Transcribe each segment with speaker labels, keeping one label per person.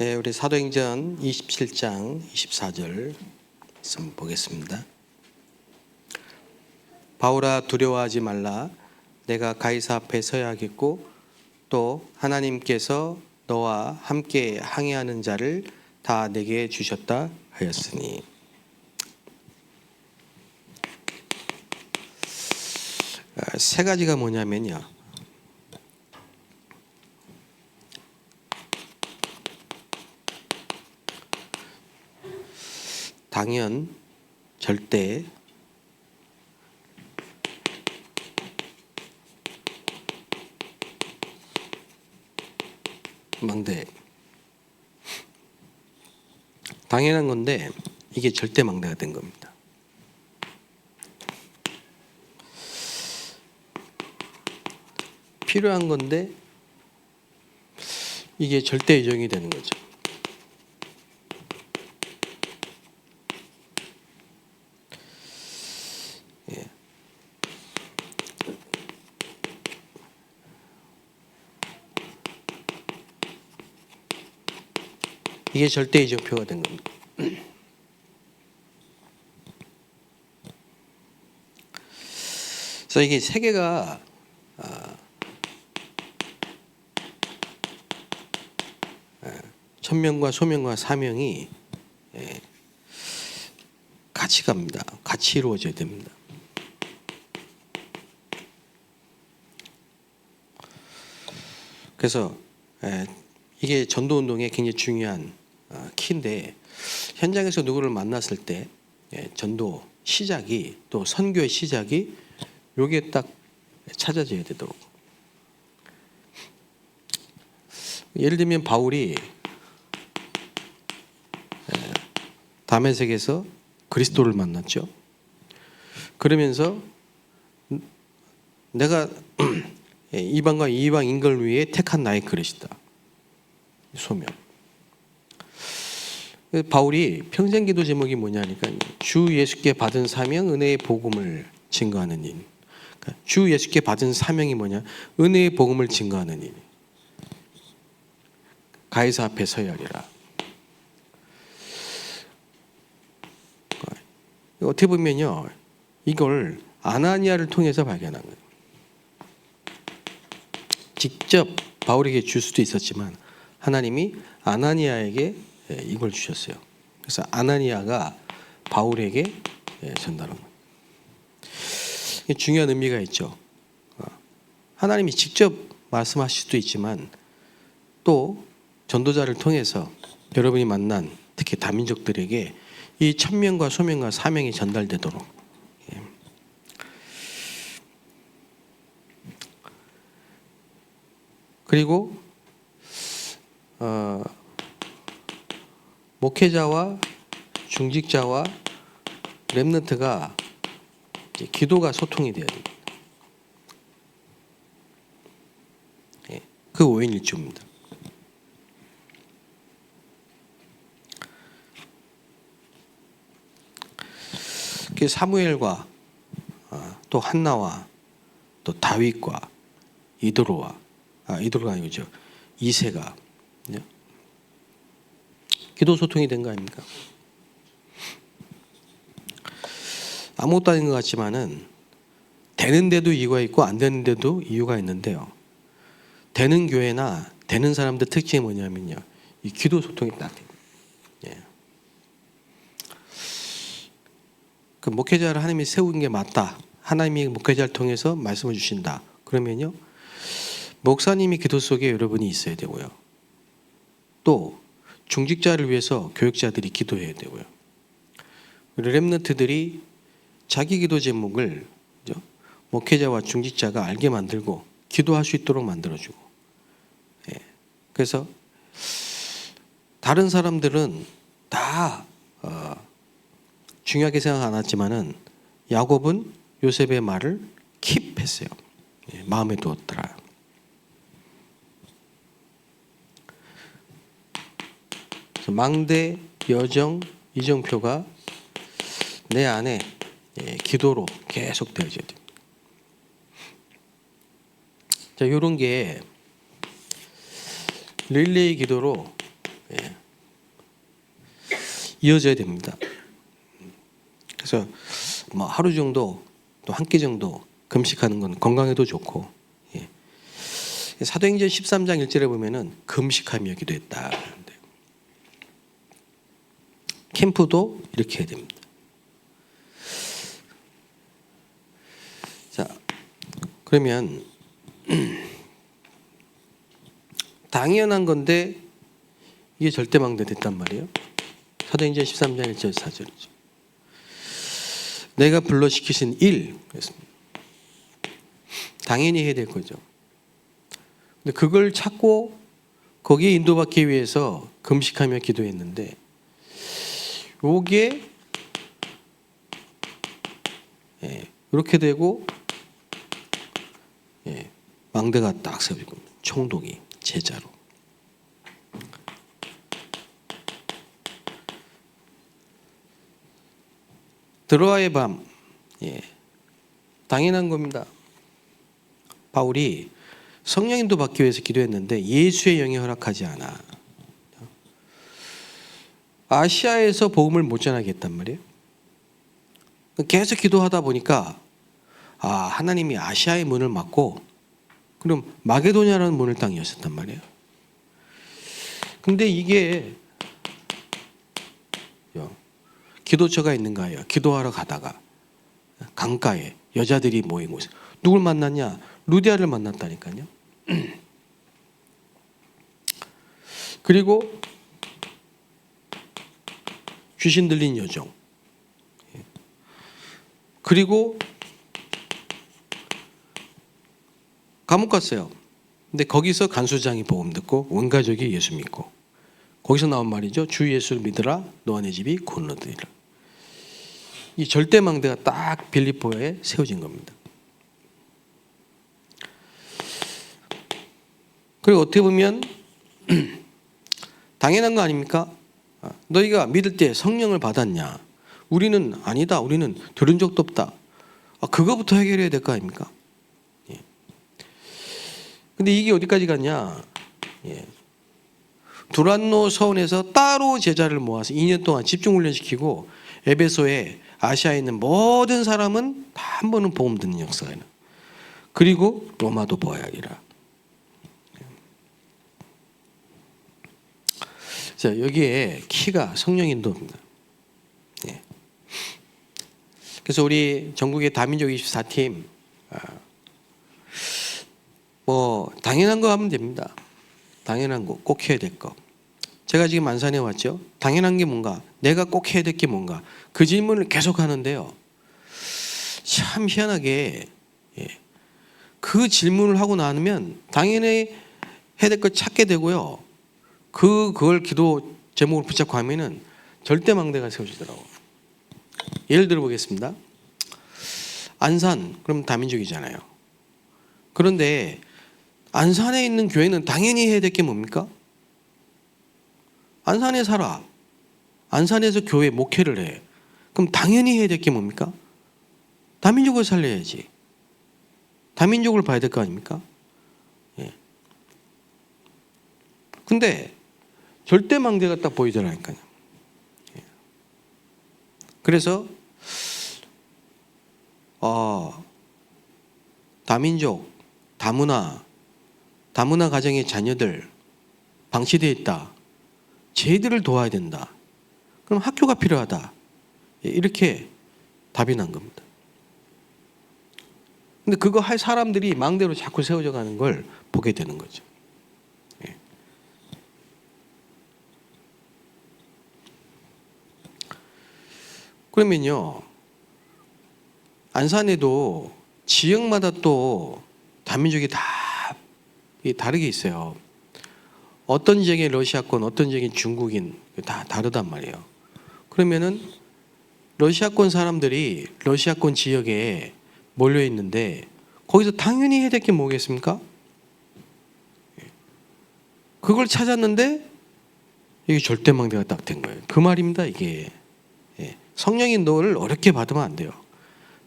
Speaker 1: 예, 우리 사도행전 27장 24절 말씀 보겠습니다. 바울아 두려워하지 말라 내가 가이사 앞에 서야겠고 또 하나님께서 너와 함께 항해하는 자를 다 내게 주셨다 하였으니 아, 세 가지가 뭐냐면요. 당연, 절대, 망대. 당연한 건데 이게 절대 망대가 된 겁니다. 필요한 건데 이게 절대 의정이 되는 거죠. 이게 절대 이정표가 된 겁니다. 그래서 이게 세 개가 아, 예, 천명과 소명과 사명이 예, 같이 갑니다. 같이 이루어져야 됩니다. 그래서 예, 이게 전도 운동의 굉장히 중요한 어, 키인데 현장에서 누구를 만났을 때 예, 전도 시작이 또 선교의 시작이 요게 딱 찾아져야 되도록 예를 들면 바울이 예, 다메섹에서 그리스도를 만났죠. 그러면서 내가 예, 이방과 이방 인걸 위에 택한 나의 그릇이다. 소명. 바울이 평생 기도 제목이 뭐냐니까 주 예수께 받은 사명 은혜의 복음을 증거하는 일. 그러니까 주 예수께 받은 사명이 뭐냐? 은혜의 복음을 증거하는 일. 가이사 앞에 서야 하리라. 어떻게 보면요, 이걸 아나니아를 통해서 발견한 거예요. 직접 바울에게 줄 수도 있었지만 하나님이 아나니아에게 예, 이걸 주셨어요. 그래서 아나니아가 바울에게 예, 전달한 거예요. 중요한 의미가 있죠. 어, 하나님이 직접 말씀하실 수도 있지만 또 전도자를 통해서 여러분이 만난 특히 다민족들에게 이 천명과 소명과 사명이 전달되도록 예. 그리고 어, 목회자와 중직자와 렘넌트가 기도가 소통이 돼야 됩니다. 예, 그 오인일주입니다. 그 사무엘과 아, 또 한나와 또 다윗과 이도로와 아 이도로가 아니죠 이세가 예? 기도 소통이 된 거 아닙니까? 아무것도 아닌 것 같지만은 되는데도 이유가 있고 안 되는데도 이유가 있는데요. 되는 교회나 되는 사람들 특징이 뭐냐면요, 이 기도 소통이 딱 돼요. 예. 그 목회자를 하나님이 세운 게 맞다. 하나님이 목회자를 통해서 말씀을 주신다. 그러면요, 목사님이 기도 속에 여러분이 있어야 되고요. 또 중직자를 위해서 교육자들이 기도해야 되고요. 우리 렘너트들이 자기 기도 제목을? 목회자와 중직자가 알게 만들고 기도할 수 있도록 만들어주고. 예. 그래서 다른 사람들은 다 어, 중요하게 생각 안 했지만은 야곱은 요셉의 말을 킵했어요. 예, 마음에 두었더라. 그래서 망대, 여정, 이정표가 내 안에 예, 기도로 계속 되어져야 됩니다. 자, 이런 게 릴레이 기도로 예, 이어져야 됩니다. 그래서 뭐 하루 정도 또 한 끼 정도 금식하는 건 건강에도 좋고 예. 사도행전 13장 1절에 보면은 금식하며 기도했다. 캠프도 이렇게 해야 됩니다. 자, 그러면 당연한 건데 이게 절대망대 됐단 말이에요. 사도행전 13장 1절 4절이죠. 내가 불러시키신 일 그랬습니다. 당연히 해야 될 거죠. 근데 그걸 찾고 거기에 인도받기 위해서 금식하며 기도했는데 요게 예, 이렇게 되고 예, 망대가 딱 세워지고 총독이 제자로 드로아의 밤 예, 당연한 겁니다. 바울이 성령인도 받기 위해서 기도했는데 예수의 영이 허락하지 않아. 아시아에서 복음을 못 전하겠단 말이에요. 계속 기도하다 보니까 아 하나님이 아시아의 문을 막고 그럼 마게도냐라는 문을 딱 여셨단 말이에요. 근데 이게 요, 기도처가 있는 가요? 기도하러 가다가 강가에 여자들이 모이고 있어요. 누굴 만났냐? 루디아를 만났다니까요. 그리고 귀신 들린 여종. 그리고 감옥 갔어요. 근데 거기서 간수장이 복음 듣고 온 가족이 예수 믿고 거기서 나온 말이죠. 주 예수를 믿으라 내 집이 곧너되리라. 이 절대망대가 딱 빌립보에 세워진 겁니다. 그리고 어떻게 보면 당연한 거 아닙니까? 아, 너희가 믿을 때 성령을 받았냐? 우리는 아니다. 우리는 들은 적도 없다. 아, 그거부터 해결해야 될 거 아닙니까? 예. 근데 이게 어디까지 갔냐? 예. 두란노 서원에서 따로 제자를 모아서 2년 동안 집중 훈련시키고 에베소에 아시아에 있는 모든 사람은 다 한 번은 복음 듣는 역사가 있는. 그리고 로마도 보아야 하리라. 자, 여기에 키가 성령 인도입니다. 예. 그래서 우리 전국의 다민족 24팀 아, 뭐 당연한 거 하면 됩니다. 당연한 거 꼭 해야 될 거. 제가 지금 안산에 왔죠. 당연한 게 뭔가, 내가 꼭 해야 될 게 뭔가 그 질문을 계속 하는데요. 참 희한하게 예. 그 질문을 하고 나면 당연히 해야 될 걸 찾게 되고요. 그 그걸 기도 제목을 붙잡고 하면은 절대 망대가 세워지더라고. 예를 들어 보겠습니다. 안산 그럼 다민족이잖아요. 그런데 안산에 있는 교회는 당연히 해야 될 게 뭡니까? 안산에 살아. 안산에서 교회 목회를 해. 그럼 당연히 해야 될 게 뭡니까? 다민족을 살려야지. 다민족을 봐야 될 거 아닙니까? 예. 근데 절대 망대가 딱 보이더라니까요. 예. 그래서 어, 다민족, 다문화, 다문화 가정의 자녀들 방치되어 있다. 쟤들을 도와야 된다. 그럼 학교가 필요하다. 예, 이렇게 답이 난 겁니다. 근데 그거 할 사람들이 망대로 자꾸 세워져 가는 걸 보게 되는 거죠. 그러면요, 안산에도 지역마다 또 다민족이 다 다르게 있어요. 어떤 지역에 러시아권, 어떤 지역에 중국인 다 다르단 말이에요. 그러면은 러시아권 사람들이 러시아권 지역에 몰려 있는데 거기서 당연히 해야 될 게 뭐겠습니까? 그걸 찾았는데 이게 절대망대가 딱 된 거예요. 그 말입니다. 이게 예. 성령이 너를 어렵게 받으면 안 돼요.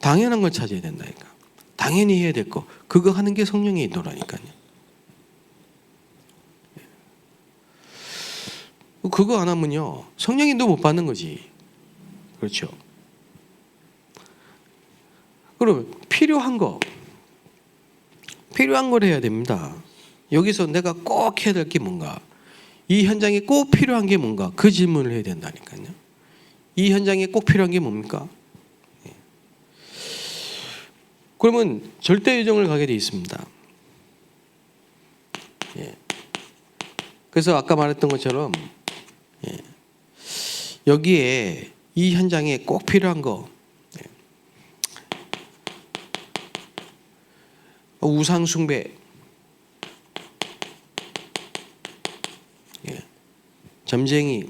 Speaker 1: 당연한 걸 찾아야 된다니까. 당연히 해야 될 거. 그거 하는 게 성령의 인도라니까요. 그거 안 하면요 성령님도 못 받는 거지. 그렇죠. 그럼 필요한 거 필요한 걸 해야 됩니다. 여기서 내가 꼭 해야 될 게 뭔가 이 현장에 꼭 필요한 게 뭔가 그 질문을 해야 된다니까요. 이 현장에 꼭 필요한 게 뭡니까? 예. 그러면 절대 요정을 가게 돼 있습니다. 예. 그래서 아까 말했던 것처럼 예. 여기에 이 현장에 꼭 필요한 거 예. 우상 숭배 예. 점쟁이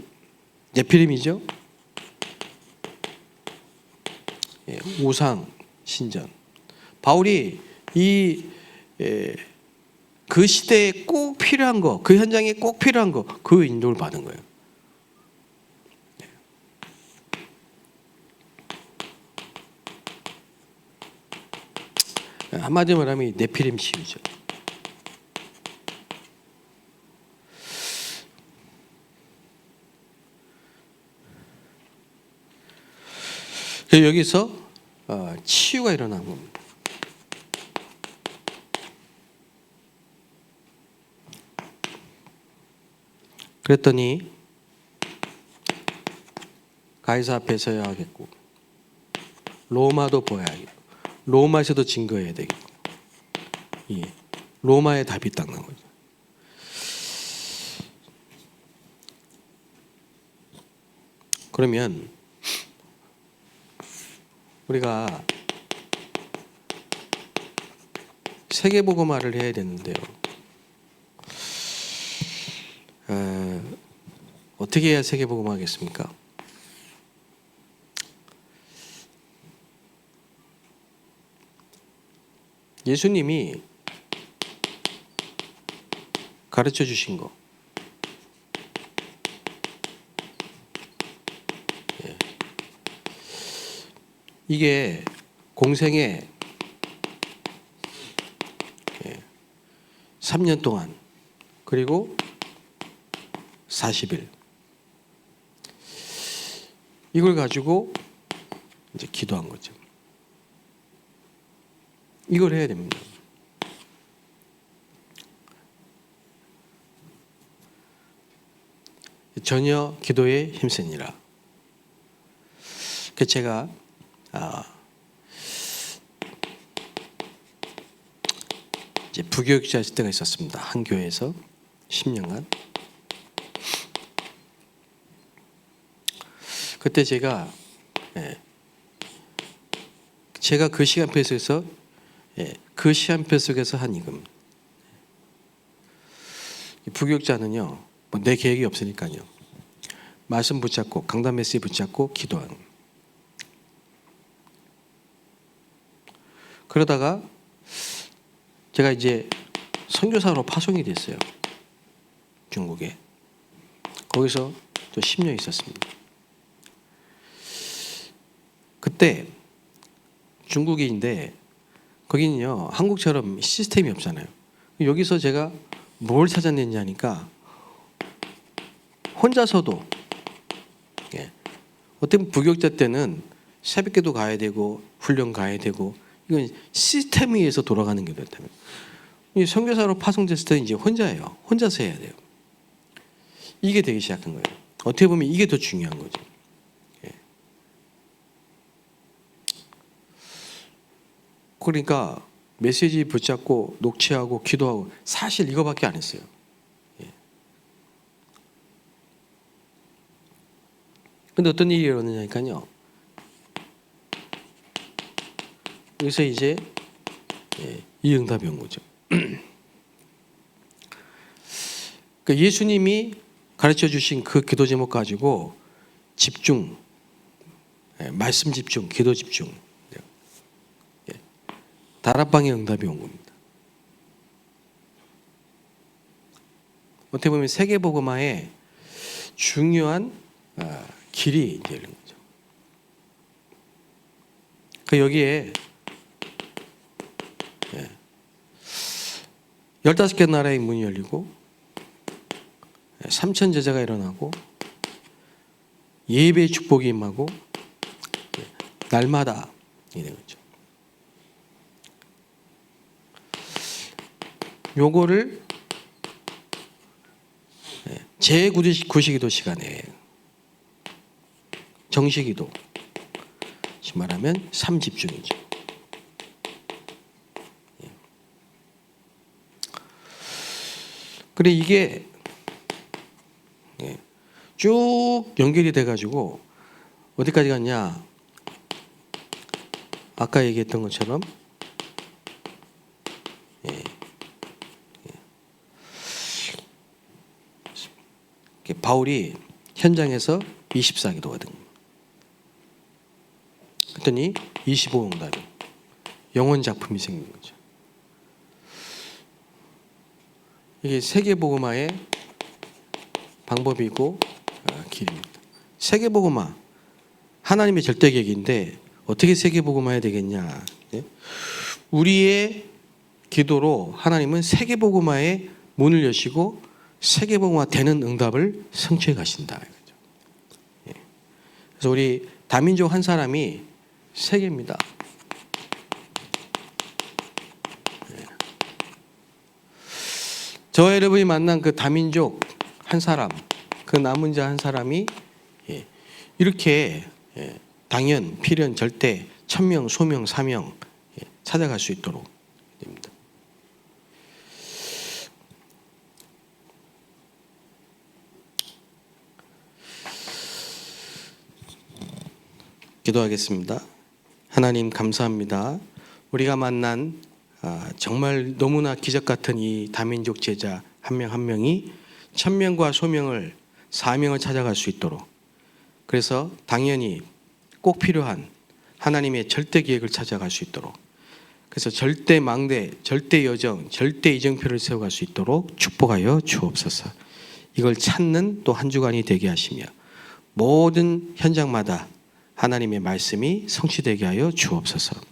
Speaker 1: 네피림이죠. 예. 우상 신전 바울이 이 예, 그 시대에 꼭 필요한 거, 그 현장에 꼭 필요한 거, 그 인도를 받은 거예요. 네. 한마디로 말하면 이 네피림 시위죠. 그래서 여기서 어, 치유가 일어난 겁니다. 그랬더니 가이사 앞에 서야 하겠고 로마도 보여야겠고 로마에서도 증거해야 되겠고 예. 로마의 답이 딱 나온 거죠. 그러면 우리가 세계보고말을 해야 되는데요. 어, 어떻게 해야 세계보고하겠습니까? 예수님이 가르쳐 주신 거. 이게 공생에 예. 3년 동안 그리고 40일 이걸 가지고 이제 기도한 거죠. 이걸 해야 됩니다. 전혀 기도에 힘쓰니라. 그 제가 아 이제 부교육자 했을 때가 있었습니다. 한 교회에서 10년간. 그때 제가 예, 제가 그 시간표 속에서 예, 그 시간표 속에서 한 이금 부교육자는요 뭐 내 계획이 없으니까요 말씀 붙잡고 강단 메시지 붙잡고 기도하는 그러다가 제가 이제 선교사로 파송이 됐어요 중국에 거기서 또 10년 있었습니다. 그때 중국인인데 거기는요 한국처럼 시스템이 없잖아요. 여기서 제가 뭘 찾아냈냐니까 혼자서도 예. 보면 부격자 때는 새벽에도 가야 되고 훈련 가야 되고 이건 시스템에 의해서 돌아가는 게 됐다면 이 선교사로 파송됐을 때 이제 혼자예요. 혼자서 해야 돼요. 이게 되기 시작한 거예요. 어떻게 보면 이게 더 중요한 거죠. 그러니까 메시지 붙잡고 녹취하고 기도하고 사실 이거밖에 안 했어요. 예. 근데 어떤 일이 일어나냐니까요. 여기서 이제 예, 이 응답이 온 거죠. 그 예수님이 가르쳐 주신 그 기도 제목 가지고 집중, 예, 말씀 집중, 기도 집중. 다락방의 응답이 온 겁니다. 어떻게 보면 세계복음화의 중요한 아, 길이 열린 거죠. 그 여기에 15개 나라의 문이 열리고 삼천 제자가 일어나고 예배의 축복이 임하고 날마다 이런 거죠. 요거를 제 구시기도 시간에 정식기도 말하면 삼집중이죠. 그래 이게 예, 쭉 연결이 돼가지고 어디까지 갔냐? 아까 얘기했던 것처럼 예, 예. 바울이 현장에서 24기도가 된 거예요. 그랬더니 25응답이 영원 작품이 생긴 거죠. 이게 세계복음화의 방법이고 아, 길입니다. 세계복음화 하나님의 절대 계획인데 어떻게 세계복음화해야 되겠냐? 예? 우리의 기도로 하나님은 세계복음화의 문을 여시고 세계복음화 되는 응답을 성취해 가신다. 예. 그래서 우리 다민족 한 사람이 세계입니다. 저 여러분이 만난 그 다민족 한 사람, 그 남은 자 한 사람이 예, 이렇게 예, 당연, 필연, 절대, 천명, 소명, 사명 예, 찾아갈 수 있도록 됩니다. 기도하겠습니다. 하나님 감사합니다. 우리가 만난 아, 정말 너무나 기적 같은 이 다민족 제자 한명한 명이 천명과 소명을 사명을 찾아갈 수 있도록 그래서 당연히 꼭 필요한 하나님의 절대 계획을 찾아갈 수 있도록 그래서 절대 망대, 절대 여정, 절대 이정표를 세워갈 수 있도록 축복하여 주옵소서. 이걸 찾는 또 한 주간이 되게 하시며 모든 현장마다 하나님의 말씀이 성취되게 하여 주옵소서.